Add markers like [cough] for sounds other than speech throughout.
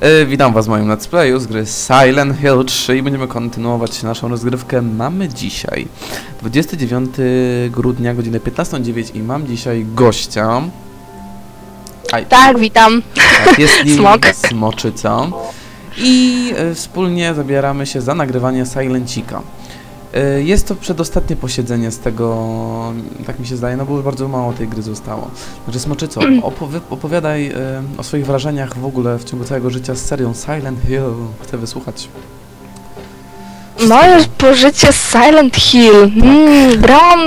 E, witam was w moim let's playu z gry Silent Hill 3 i będziemy kontynuować naszą rozgrywkę. Mamy dzisiaj 29 grudnia, godzinę 15.09 i mam dzisiaj gościa. Aj, Tak, witam. tak, jest [laughs] nim Smok. Smoczyca. I e, wspólnie zabieramy się za nagrywanie Silencika. E, Jest to przedostatnie posiedzenie z tego, tak mi się zdaje, no bo już bardzo mało tej gry zostało. Także Smoczyco, [clears throat] opowi- opowiadaj e, o swoich wrażeniach w ogóle w ciągu całego życia z serią Silent Hill. Chcę wysłuchać. Moje pożycie Silent Hill. Mm, grałam...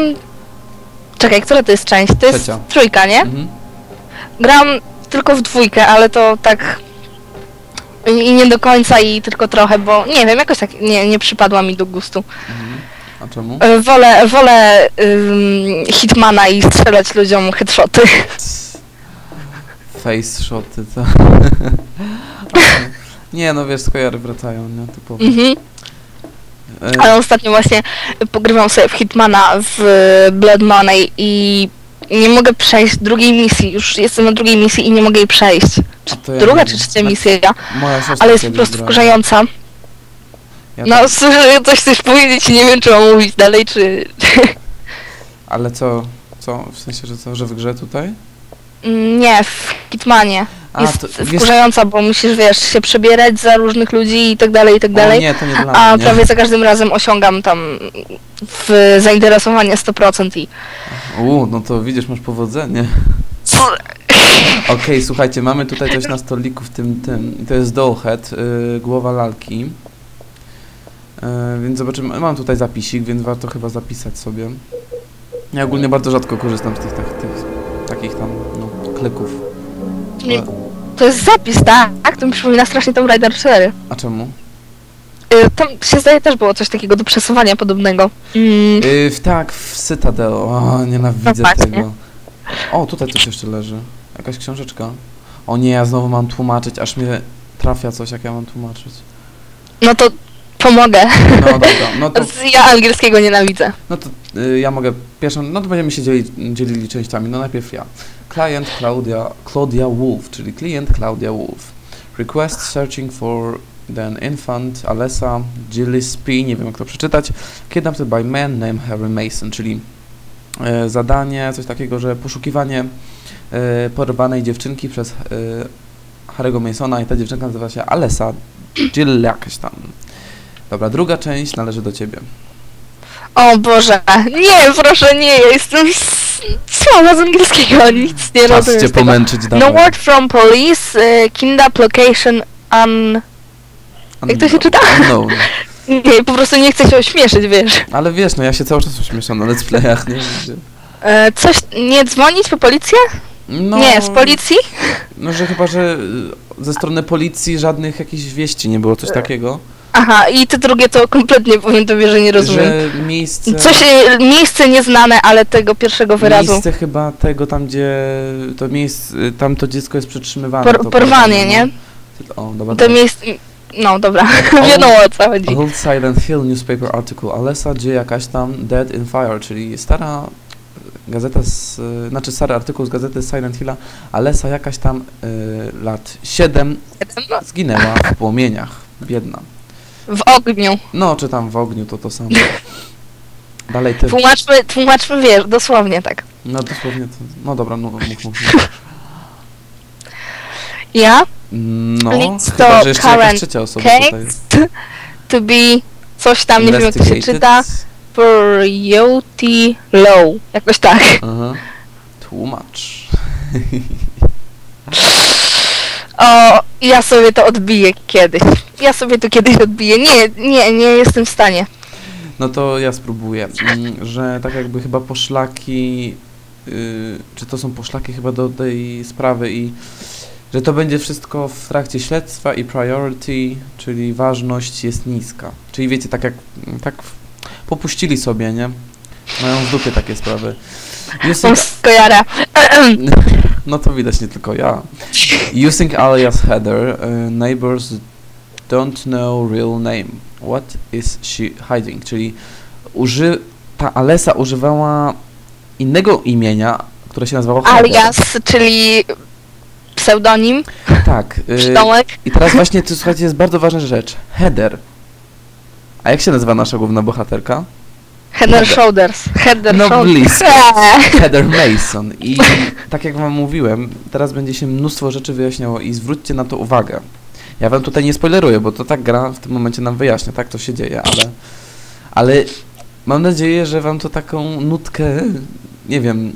Czekaj, która to jest część? To jest Trzecia. trójka, nie? Mhm. Grałam tylko w dwójkę, ale to tak... I i nie do końca i tylko trochę, bo nie wiem, jakoś tak nie, nie przypadła mi do gustu. Mhm. A czemu? E, Wolę, wolę ym, Hitmana i strzelać ludziom headshoty. Face shoty, co? [laughs] nie, no wiesz, skojary wracają, nie? Typowo. Mhm. E, Ale ostatnio właśnie pogrywam sobie w Hitmana w Blood Money i nie mogę przejść drugiej misji. Już jestem na drugiej misji i nie mogę jej przejść. to ja Druga czy trzecia Na- misja, Moja ale jest po prostu wkurzająca. Ja No, słyszę, że coś chcesz powiedzieć i nie wiem, czy mam mówić dalej, czy... [laughs] Ale co, co, w sensie, że co, że w grze tutaj? Mm, Nie, w Hitmanie. A, Jest to, wiesz, wkurzająca, bo musisz, wiesz, się przebierać za różnych ludzi i tak dalej, i tak o dalej. nie, to nie dla A mnie. prawie za każdym razem osiągam tam w zainteresowanie 100% i... U, no to widzisz, masz powodzenie. [laughs] Okej, słuchajcie, mamy tutaj coś na stoliku w tym, tym, i to jest Dollhead, y, głowa lalki. Y, więc zobaczymy, mam tutaj zapisik, więc warto chyba zapisać sobie. Ja ogólnie bardzo rzadko korzystam z tych, tak, tych takich tam, no, klików. Nie- To jest zapis, tak? To mi przypomina strasznie Tomb Raider 4. A czemu? Y, Tam się zdaje też było coś takiego do przesuwania podobnego. Mm, Y, tak, w Citadel. O, nienawidzę No tego. O, tutaj coś jeszcze leży. Jakaś książeczka. O nie, ja znowu mam tłumaczyć, aż mnie trafia coś, jak ja mam tłumaczyć. no to pomogę. No dobra, no [laughs] to, Ja angielskiego nienawidzę. no to y, ja mogę pierwszą, no to będziemy się dzielić, dzielili częściami. No najpierw ja. Client Claudia, Claudia Wolf, czyli klient Claudia Wolf. Request searching for then infant Alessa Gillespie, nie wiem jak to przeczytać, kidnapped by man named Harry Mason, czyli e, zadanie, coś takiego, że poszukiwanie e, porwanej dziewczynki przez e, Harry'ego Masona i ta dziewczynka nazywa się Alessa Jill jakaś tam. Dobra, druga część należy do ciebie. O Boże, nie, proszę, nie, ja jestem słaba z angielskiego, nic nie Czas rozumiem cię z tego. pomęczyć, No dawaj. word from police, y, kidnap location un... jak to się czyta? No, [laughs] Nie, po prostu nie chcę się ośmieszyć, wiesz. ale wiesz, no ja się cały czas uśmieszam na let's playach, nie? Że- E, coś, nie dzwonić po policję? No, Nie, z policji? No, że chyba, że y, ze strony policji żadnych jakichś wieści nie było, coś takiego. Aha, i te drugie to kompletnie powiem tobie, że nie rozumiem. Że miejsce... Coś, miejsce nieznane, ale tego pierwszego wyrazu. Miejsce chyba tego tam, gdzie to miejsce, tam to dziecko jest przetrzymywane. Por, porwanie, no. nie? O, dobra. To miejsce... No dobra, [laughs] wiadomo o co chodzi. Old Silent Hill newspaper article. Alessa J. jakaś tam Dead in Fire, czyli stara gazeta z, y, znaczy stary artykuł z gazety Silent Hilla. Alessa jakaś tam y, lat 7 No, zginęła w płomieniach. Biedna. W ogniu. No, czy tam w ogniu, to to samo. [laughs] Dalej ty. Tłumaczmy, tłumaczmy, wiesz, dosłownie tak. No dosłownie to. No dobra, no mów, mów. mów. Ja No, Leads chyba, to że jeszcze jakaś current trzecia osoba tutaj to be coś tam, nie wiem jak to się czyta. Priority low. Jakoś tak. Aha. Tłumacz. [laughs] O, ja sobie to odbiję kiedyś. Ja sobie to kiedyś odbiję. Nie, nie, nie jestem w stanie. No to ja spróbuję, mm, że tak jakby chyba poszlaki, yy, czy to są poszlaki chyba do tej sprawy i że to będzie wszystko w trakcie śledztwa i priority, czyli ważność jest niska. Czyli wiecie, tak jak, tak w- popuścili sobie, nie? Mają w dupie takie sprawy. Using, Są skojara. No to widać nie tylko ja. Using alias header, uh, neighbors don't know real name. What is she hiding? Czyli uży, ta Alessa używała innego imienia, które się nazywało header. Alias, czyli pseudonim, Tak. y. I teraz właśnie, tu, słuchajcie, jest bardzo ważna rzecz. Heather. A jak się nazywa nasza główna bohaterka? Head and Heather. Shoulders. Head and No Shoulders. blisko. [laughs] Heather Mason. I tak jak wam mówiłem, teraz będzie się mnóstwo rzeczy wyjaśniało i zwróćcie na to uwagę. Ja wam tutaj nie spoileruję, bo to tak gra w tym momencie nam wyjaśnia, tak to się dzieje, ale... Ale mam nadzieję, że wam to taką nutkę, nie wiem,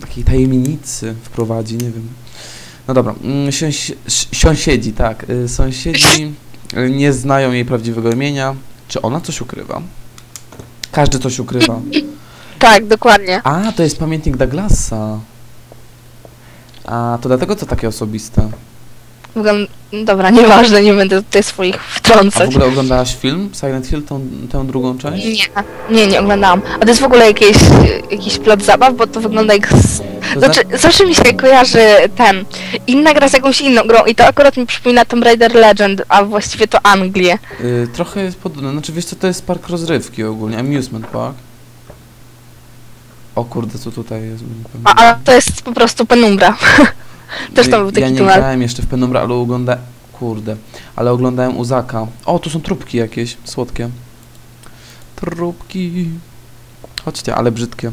takiej tajemnicy wprowadzi, nie wiem. No dobra, mm, sąsi- s- sąsiedzi, tak. y, Sąsiedzi nie znają jej prawdziwego imienia. Czy ona coś ukrywa? Każdy coś ukrywa. [laughs] Tak, dokładnie. A, to jest pamiętnik Douglasa. A, to dlatego to takie osobiste. Wygląda... Dobra, nieważne, nie będę tutaj swoich A w wtrącać. ogóle oglądałaś film Silent Hill, tą, tę drugą część? Nie, nie, nie oglądałam. A to jest w ogóle jakieś, jakiś plot zabaw, bo to wygląda jak... z- To Znaczy, zawsze mi się kojarzy ten, inna gra z jakąś inną grą i to akurat mi przypomina Tomb Raider Legend, a właściwie to Anglię. y, trochę jest podobne. Znaczy, wiesz co, to jest park rozrywki ogólnie, amusement park. O kurde, co tutaj jest? A, a to jest po prostu penumbra. [laughs] Też tam był taki Ja nie tunel. grałem jeszcze w Penumbra, ale oglądałem... Kurde. Ale oglądałem Uzaka. O, tu są trupki jakieś, słodkie. Trupki. Chodźcie, ale brzydkie.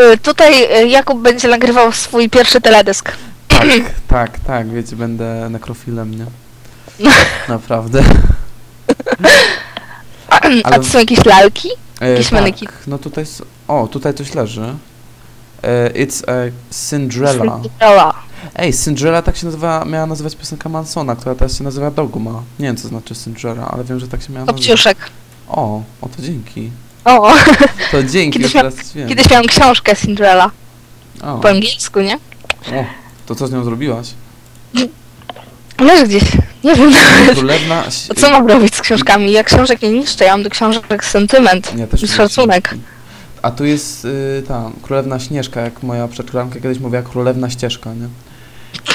Y, tutaj y, Jakub będzie nagrywał swój pierwszy teledysk. Tak, [clears throat] tak, tak, wiecie, będę nekrofilem, nie? Naprawdę. [clears throat] A Ale- to są jakieś lalki? E, Jakiś manekin. no tutaj, s- o, tutaj coś leży. E, it's a Cinderella. Cinderella. Ej, Cinderella tak się nazywa, miała nazywać piosenka Mansona, która teraz się nazywa Dogma. Nie wiem, co znaczy Cinderella, ale wiem, że tak się miała nazywać. Kopciuszek. O, o to dzięki. O, To [laughs] dzięki, Kiedyś już miał- teraz wiem. kiedyś miałam książkę Cinderella. O, Po angielsku, nie? o, to co z nią zrobiłaś? Leży gdzieś. Nie wiem. Królewna... A co mam robić z książkami? Ja książek nie niszczę, ja mam do książek sentyment. Ja też I lubię szacunek. książki. A tu jest y, ta królewna Śnieżka, jak moja przedszkolanka kiedyś mówiła, królewna ścieżka, nie?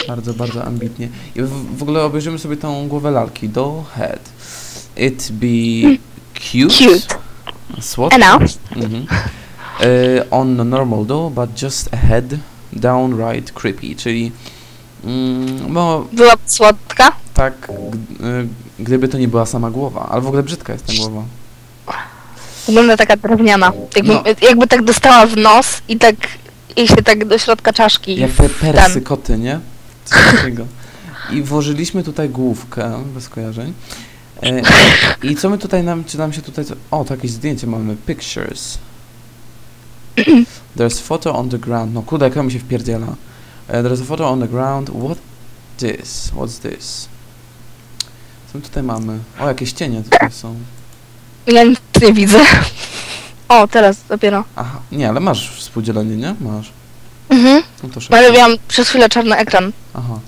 Bardzo, bardzo ambitnie. I w, w ogóle obejrzymy sobie tą głowę lalki. Doll head. It be cute. Cute. And now? Mhm. Y, on normal doll, but just a head downright creepy, czyli mm, no Była słodka. tak, y, gdyby to nie była sama głowa, ale w ogóle brzydka jest ta głowa. Wygląda taka drewniana. Jakby, No. jakby tak dostała w nos i tak i się tak do środka czaszki. Jak te persy koty, nie? [laughs] Coś takiego. I włożyliśmy tutaj główkę, bez kojarzeń. E, [laughs] I co my tutaj nam, czy nam się tutaj, o, to jakieś zdjęcie mamy, pictures. [clears throat] There's photo on the ground, no kurde, jak mi się wpierdziela. E, there's a photo on the ground, what this, what's this? Co my tutaj mamy? O, jakieś cienie tutaj są. Ja nic nie widzę. O, teraz dopiero. Aha, nie, ale masz współdzielenie, nie? Masz. Mhm. No to szybko. Ale miałam przez chwilę czarny ekran. Aha.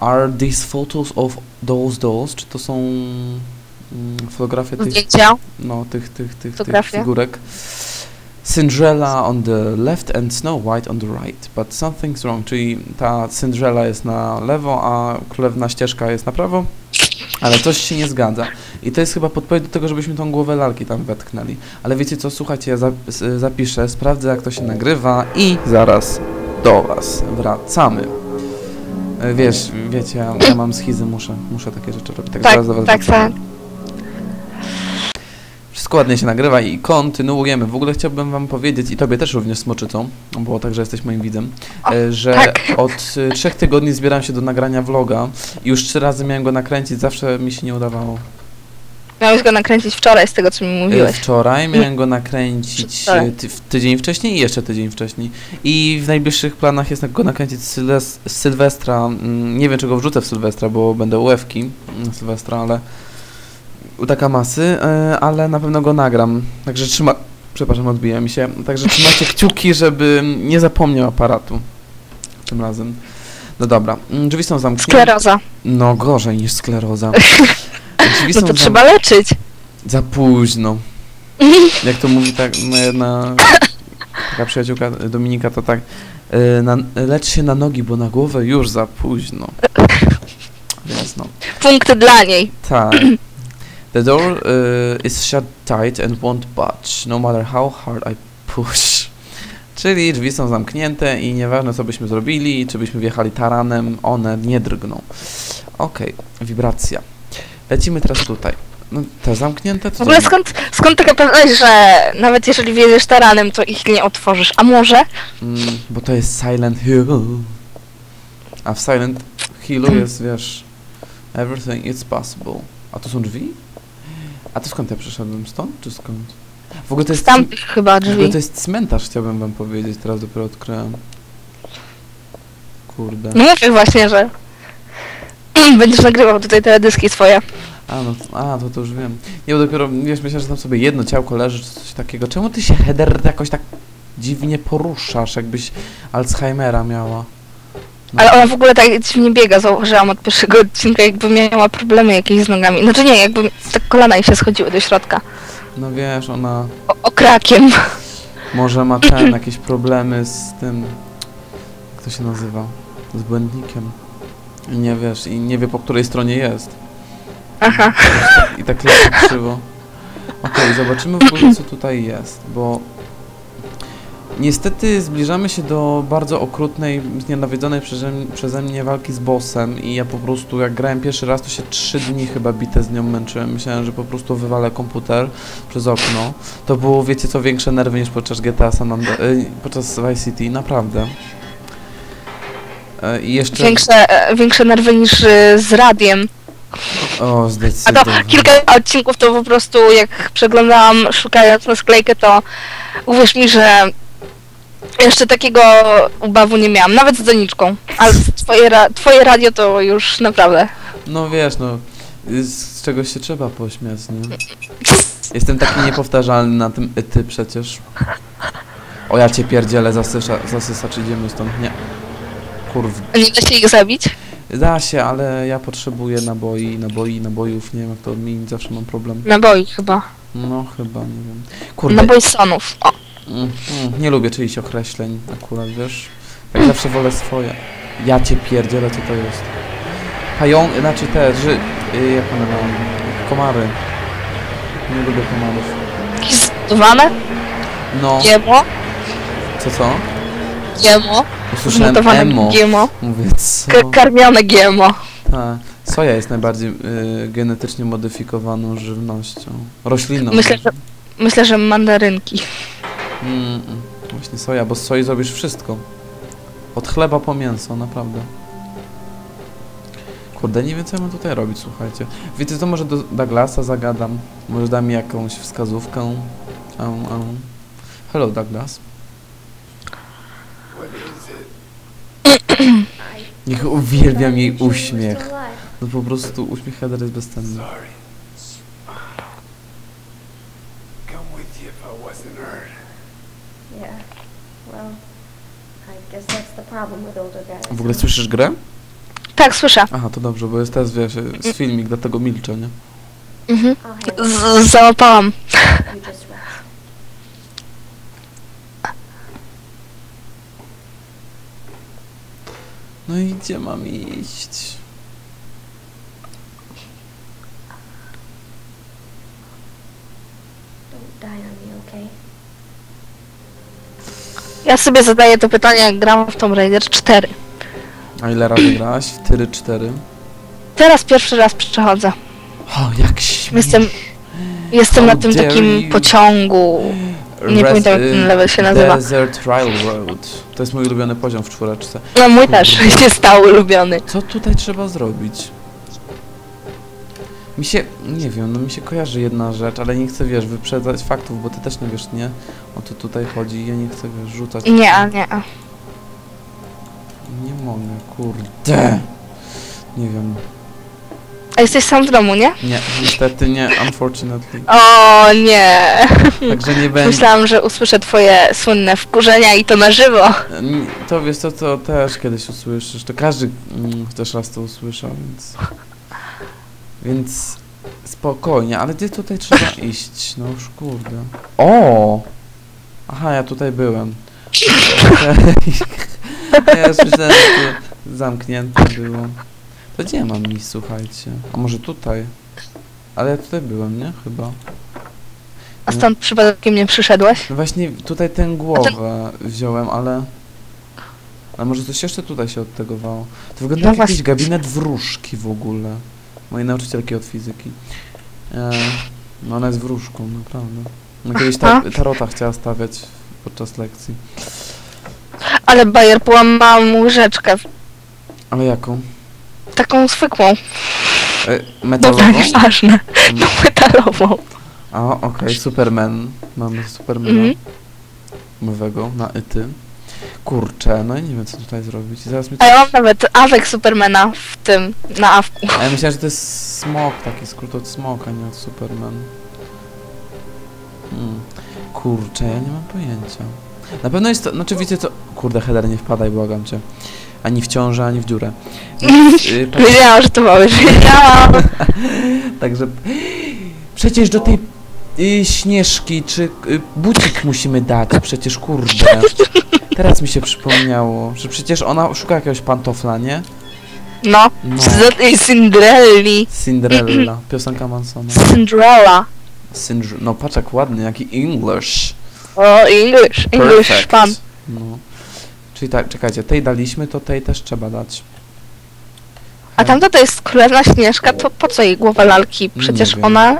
Are these photos of those dolls? Czy to są mm, fotografie tych, Zdjęcia. no, tych, tych, tych, tych Fotografie. figurek? Cinderella on the left and Snow White on the right, but something's wrong. Czyli ta Cinderella jest na lewo, a królewna ścieżka jest na prawo, ale coś się nie zgadza. I to jest chyba podpowiedź do tego, żebyśmy tą głowę lalki tam wetknęli. Ale wiecie co, słuchajcie, ja zap zapiszę, sprawdzę jak to się nagrywa i zaraz do Was wracamy. E, Wiesz, wiecie, ja, ja mam schizy, muszę, muszę takie rzeczy robić. Tak, Tak, zaraz do was tak, tak. Wszystko ładnie się nagrywa i kontynuujemy. W ogóle chciałbym wam powiedzieć, i tobie też również smoczycą, bo także jesteś moim widzem, O, e, że tak. od y, trzech tygodni zbieram się do nagrania vloga i już trzy razy miałem go nakręcić, zawsze mi się nie udawało. Miałeś go nakręcić wczoraj z tego, co mi E, mówiłeś. Wczoraj miałem go nakręcić e, ty, tydzień wcześniej i jeszcze tydzień wcześniej. I w najbliższych planach jest go nakręcić z, Sylwestra. Mm, Nie wiem, czego wrzucę w Sylwestra, bo będę łewki na Sylwestra, ale u taka masy, e, ale na pewno go nagram. Także trzyma... Przepraszam, odbija mi się. Także trzymajcie [laughs] kciuki, żeby nie zapomniał aparatu tym razem. No dobra, Mm, drzwi są zamknięte. Skleroza. No gorzej niż skleroza. [laughs] Drzwi No to trzeba leczyć. za późno. [laughs] Jak to mówi tak moja jedna taka przyjaciółka Dominika, to tak y, na, lecz się na nogi, bo na głowę już za późno. Więc no, Punkt dla niej. tak. [clears throat] The door y, is shut tight and won't budge, no matter how hard I push. Czyli drzwi są zamknięte i nieważne co byśmy zrobili, czy byśmy wjechali taranem, one nie drgną. Okej, wibracja. Lecimy teraz tutaj. No, te zamknięte W to... ogóle nie- skąd, skąd taka pewność, że nawet jeżeli wjedziesz taranem, to ich nie otworzysz? A może? Mm, bo to jest Silent Hill. A w Silent Hillu jest, wiesz, everything is possible. A tu są drzwi? A to skąd ja przyszedłem? Stąd czy skąd? W ogóle to jest, Tam chyba w ogóle drzwi. to jest cmentarz, chciałbym wam powiedzieć, teraz dopiero odkryłem. Kurde. No mówię właśnie, że będziesz nagrywał tutaj teledyski swoje. A, no, a, to, to już wiem. Nie, bo dopiero, wiesz, myślę, że tam sobie jedno ciałko leży, czy coś takiego. Czemu ty się, Heather, jakoś tak dziwnie poruszasz, jakbyś Alzheimera miała? No. Ale ona w ogóle tak dziwnie biega, zauważyłam od pierwszego odcinka, jakby miała problemy jakieś z nogami. Znaczy nie, jakby tak kolana jej się schodziły do środka. No wiesz, ona O, okrakiem. może ma ten, [clears throat] jakieś problemy z tym, jak to się nazywa, z błędnikiem. Nie wiesz, i nie wie po której stronie jest. Aha. I tak leci krzywo. Okej, zobaczymy w ogóle co tutaj jest, bo niestety zbliżamy się do bardzo okrutnej, nienawiedzonej przeze, przeze mnie walki z bossem i ja po prostu jak grałem pierwszy raz, to się trzy dni chyba bite z nią męczyłem. Myślałem, że po prostu wywalę komputer przez okno. To było, wiecie co, większe nerwy niż podczas GTA San Andreas, y, podczas Vice City, naprawdę. E, I jeszcze... Większe, e, większe nerwy niż y, z radiem. O, A to zdecydowanie. kilka odcinków to po prostu jak przeglądałam szukając na sklejkę, to uwierz mi, że jeszcze takiego ubawu nie miałam, nawet z doniczką. Ale twoje, ra twoje radio to już naprawdę. No wiesz, no, z czegoś się trzeba pośmiać, nie? Jestem taki niepowtarzalny na tym ty przecież. O ja cię pierdzielę, zasysza, zasysacz, idziemy stąd, nie. Kurw, Nie da się ich zabić? da się, ale ja potrzebuję naboi, naboi, nabojów, nie wiem jak to odmienić, zawsze mam problem. Naboi chyba. No chyba, nie wiem. Kurde, Naboi sonów. O, mm, mm, nie lubię czyichś określeń akurat, wiesz? Jak zawsze wolę swoje. Ja cię pierdzielę, co to jest? Pają, znaczy te, ży, jak one mają, komary. Nie lubię komarów. jakieś zbudowane? No, GMO? co co? GMO? Usłyszałem Zmutowane emo. GMO? Mówię, co? K- karmione GMO. Ta. Soja jest najbardziej y, genetycznie modyfikowaną żywnością. Rośliną. Myślę, że, myślę, że mandarynki. Mm, mm. Właśnie soja, bo z soi zrobisz wszystko. Od chleba po mięso, naprawdę. Kurde, nie wiem co ja mam tutaj robić, słuchajcie. Wiecie co, może do Douglasa zagadam. Może da mi jakąś wskazówkę. Au, au. Hello Douglas. Niech uwielbiam jej uśmiech. No po prostu uśmiech Heather jest bezcenny. W ogóle słyszysz grę? Tak, słyszę. Aha, to dobrze, bo jest teraz, wiesz, z filmik, dlatego milczę, nie? Mhm. Z- załapałam. You just rest. No i gdzie mam iść? Ja sobie zadaję to pytanie, jak gram w Tomb Raider 4. A ile razy grałaś? W Tyry 4. Teraz pierwszy raz przechodzę. O, jak śmiesz. Jestem, jestem na tym takim you. pociągu. Nie pamiętam, jak ten level się nazywa. Desert Railroad. To jest mój ulubiony poziom w czwóreczce. No mój też się [laughs] stał ulubiony. Co tutaj trzeba zrobić? Mi się, nie wiem, no mi się kojarzy jedna rzecz, ale nie chcę, wiesz, wyprzedzać faktów, bo ty też nie wiesz, nie? O to tutaj chodzi i ja nie chcę, wiesz, rzucać. Nie, a nie. a. Nie mogę, kurde. Nie wiem. A jesteś sam w domu, nie? Nie, niestety nie, unfortunately. O nie. Także nie będzie. Myślałam, że usłyszę twoje słynne wkurzenia i to na żywo. N- To wiesz co, to też kiedyś usłyszysz. To każdy mm, chociaż raz to usłyszał, więc... Więc spokojnie, ale gdzie tutaj trzeba [laughs] iść? No już kurde. O! Aha, ja tutaj byłem. [laughs] ja już myślałem, że to zamknięte było. To gdzie ja mam iść, słuchajcie? A może tutaj? Ale ja tutaj byłem, nie? Chyba. A stąd przypadkiem nie przyszedłeś? No właśnie tutaj tę głowę wziąłem, ale... A może coś jeszcze tutaj się odtegowało? To wygląda No jak jakiś właśnie. gabinet wróżki w ogóle. Mojej nauczycielki od fizyki. E, no ona jest wróżką, naprawdę. No kiedyś ta, tarota chciała stawiać podczas lekcji. Ale Bayer połamała mu łyżeczkę. Ale jaką? Taką zwykłą. E, Dobra, metalową? nieważne. No metalową. A, okej, Superman. Mamy Supermana. Mhm. Nowego, na ety. Kurczę, no i nie wiem co tutaj zrobić. Zaraz mi A ja mam nawet awek Supermana w tym, na awku. A ja myślałem, że to jest smok, taki skrót od smoka, nie od Superman. Hmm. Kurczę, ja nie mam pojęcia. Na pewno jest to, znaczy wiecie co... Kurde, header, nie wpadaj, błagam cię. Ani w ciążę, ani w dziurę. [laughs] Y, tak, Wiedziałam, że to powiesz. Wiedziałam. [laughs] także... Przecież do tej y, Śnieżki, czy y, bucik musimy dać, przecież kurde. Teraz mi się przypomniało, że przecież ona szuka jakiegoś pantofla, nie? No. No. Z tej Cinderelli. Cinderella, [laughs] piosenka Mansona. Cinderella. Syndr- no patrz jak ładny, jaki English. O, English. English Perfect. pan. No. Czyli tak, czekajcie, tej daliśmy, to tej też trzeba dać. A tamta to jest królewna Śnieżka, to po co jej głowa lalki? Przecież wiem. ona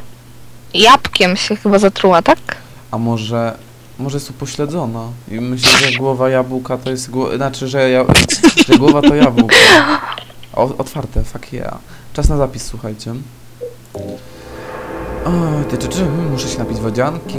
jabłkiem się chyba zatruła, tak? A może, może jest upośledzona i myślę, że głowa jabłka to jest, gło- znaczy, że, ja- że głowa to jabłko. O, otwarte, fuck yeah. Czas na zapis, słuchajcie. O, ty, ty, ty, muszę się napić wodzianki.